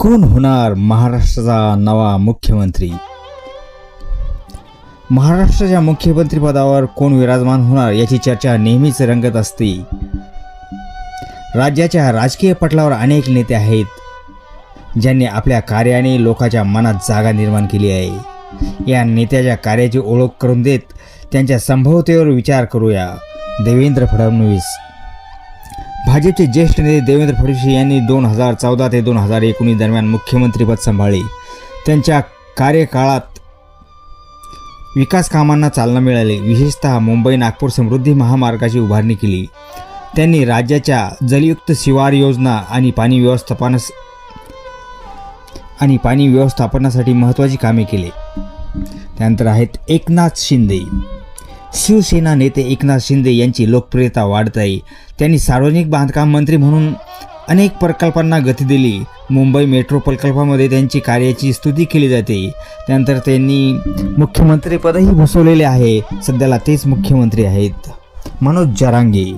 कोण होणार महाराष्ट्राचा नवा मुख्यमंत्री? महाराष्ट्राच्या मुख्यमंत्रीपदावर कोण विराजमान होणार याची चर्चा नेहमीच रंगत असते. राज्याच्या राजकीय पटलावर अनेक नेते आहेत ज्यांनी आपल्या कार्याने लोकांच्या मनात जागा निर्माण केली आहे. या नेत्याच्या कार्याची ओळख करून देत त्यांच्या संभवतेवर विचार करूया. देवेंद्र फडणवीस भाजपचे ज्येष्ठ नेते देवेंद्र फडणवीस यांनी दोन हजार चौदा ते दोन हजार एकोणीस दरम्यान मुख्यमंत्रीपद सांभाळले. त्यांच्या कार्यकाळात विकास कामांना चालना मिळाली. विशेषतः मुंबई नागपूर समृद्धी महामार्गाची उभारणी केली. त्यांनी राज्याच्या जलयुक्त शिवार योजना आणि पाणी व्यवस्थापनास आणि पाणी व्यवस्थापनासाठी महत्त्वाची कामे केली. त्यानंतर आहेत एकनाथ शिंदे. शिवसेना नेते एकनाथ शिंदे यांची लोकप्रियता वाढत आहे त्यांनी सार्वजनिक बांधकाम मंत्री म्हणून अनेक प्रकल्पांना गती दिली. मुंबई मेट्रो प्रकल्पामध्ये त्यांची कार्याची स्तुती केली जाते. त्यानंतर त्यांनी मुख्यमंत्रीपदही भूषवलेले आहे. सध्याला तेच मुख्यमंत्री आहेत. मनोज जरांगे.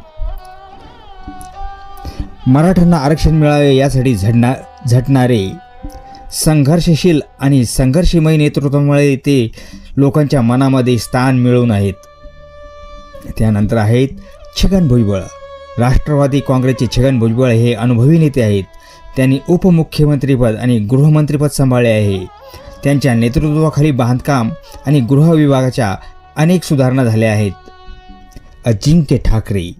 मराठ्यांना आरक्षण मिळावे यासाठी झडणा झटणारे. संघर्षशील आणि संघर्षमय नेतृत्वामुळे ते लोकांच्या मनामध्ये स्थान मिळवून आहेत. त्यानंतर आहेत छगन भुजबळ. राष्ट्रवादी काँग्रेसचे छगन भुजबळ हे अनुभवी नेते आहेत. त्यांनी उपमुख्यमंत्रीपद आणि गृहमंत्रीपद सांभाळले आहे. त्यांच्या नेतृत्वाखाली बांधकाम आणि गृह विभागाच्या अनेक सुधारणा झाल्या आहेत. अजिंक्य ठाकरे.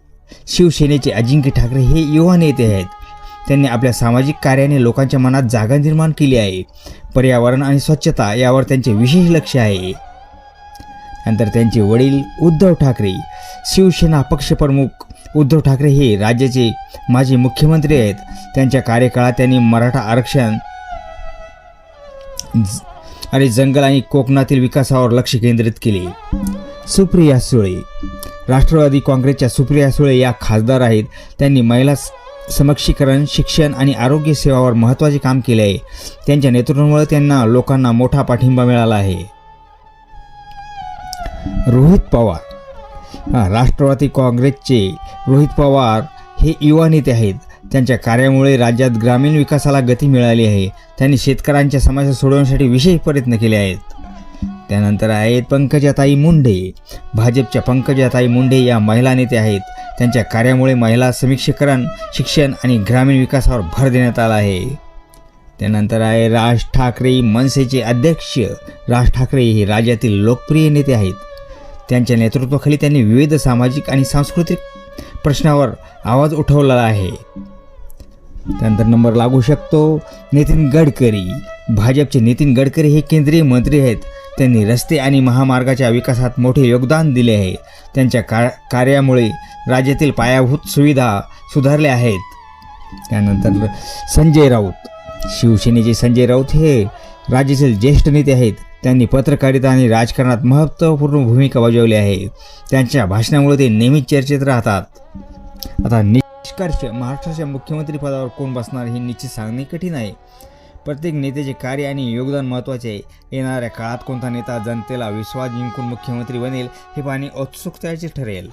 शिवसेनेचे अजिंक्य ठाकरे हे युवा नेते आहेत. त्यांनी आपल्या सामाजिक कार्याने लोकांच्या मनात जागा निर्माण केली आहे. पर्यावरण आणि स्वच्छता यावर त्यांचे विशेष लक्ष आहे. नंतर त्यांचे वडील उद्धव ठाकरे. शिवसेना पक्षप्रमुख उद्धव ठाकरे हे राज्याचे माजी मुख्यमंत्री आहेत. त्यांच्या कार्यकाळात त्यांनी मराठा आरक्षण ज- आणि जंगल आणि कोकणातील विकासावर लक्ष केंद्रित केले. सुप्रिया सुळे. राष्ट्रवादी काँग्रेसच्या सुप्रिया सुळे या खासदार आहेत. त्यांनी महिला समक्षीकरण शिक्षण आणि आरोग्य सेवावर महत्त्वाचे काम केले आहे. त्यांच्या नेतृत्वामुळे त्यांना लोकांना मोठा पाठिंबा मिळाला आहे. रोहित पवार. राष्ट्रवादी काँग्रेसचे रोहित पवार हे युवा नेते आहेत. त्यांच्या कार्यामुळे राज्यात ग्रामीण विकासाला गती मिळाली आहे. त्यांनी शेतकऱ्यांच्या समस्या सोडवण्यासाठी विशेष प्रयत्न केले आहेत. त्यानंतर आहेत पंकजाताई मुंडे. भाजपच्या पंकजाताई मुंडे या महिला नेते आहेत. त्यांच्या कार्यामुळे महिला समीक्षीकरण शिक्षण आणि ग्रामीण विकासावर भर देण्यात आला आहे. त्यानंतर आहे राज ठाकरे मनसेचे अध्यक्ष. राज ठाकरे हे राज्यातील लोकप्रिय नेते आहेत. त्यांच्या नेतृत्वाखाली त्यांनी विविध सामाजिक आणि सांस्कृतिक प्रश्नावर आवाज उठवलेला आहे. त्यानंतर नंबर लागू शकतो. नितीन गडकरी. भाजपचे नितीन गडकरी हे केंद्रीय मंत्री आहेत. त्यांनी रस्ते आणि महामार्गाच्या विकासात मोठे योगदान दिले आहे. त्यांच्या का कार्यामुळे राज्यातील पायाभूत सुविधा सुधारल्या आहेत. त्यानंतर संजय राऊत. शिवसेनेचे संजय राऊत हे राज्यातील ज्येष्ठ नेते आहेत. त्यांनी पत्रकारिता आणि राजकारणात महत्त्वपूर्ण भूमिका बजावली आहे. त्यांच्या भाषणामुळे ते नेहमीच चर्चेत राहतात. आता निष्कर्ष महाराष्ट्राच्या मुख्यमंत्री पदावर कोण बसणार हे निश्चित सांगणे कठीण आहे. प्रत्येक नेत्याचे कार्य आणि योगदान महत्त्वाचे आहे. येणाऱ्या काळात कोणता नेता जनतेला विश्वास जिंकून मुख्यमंत्री बनेल हे पाहणे औत्सुकतेचे ठरेल.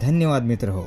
धन्यवाद मित्र हो.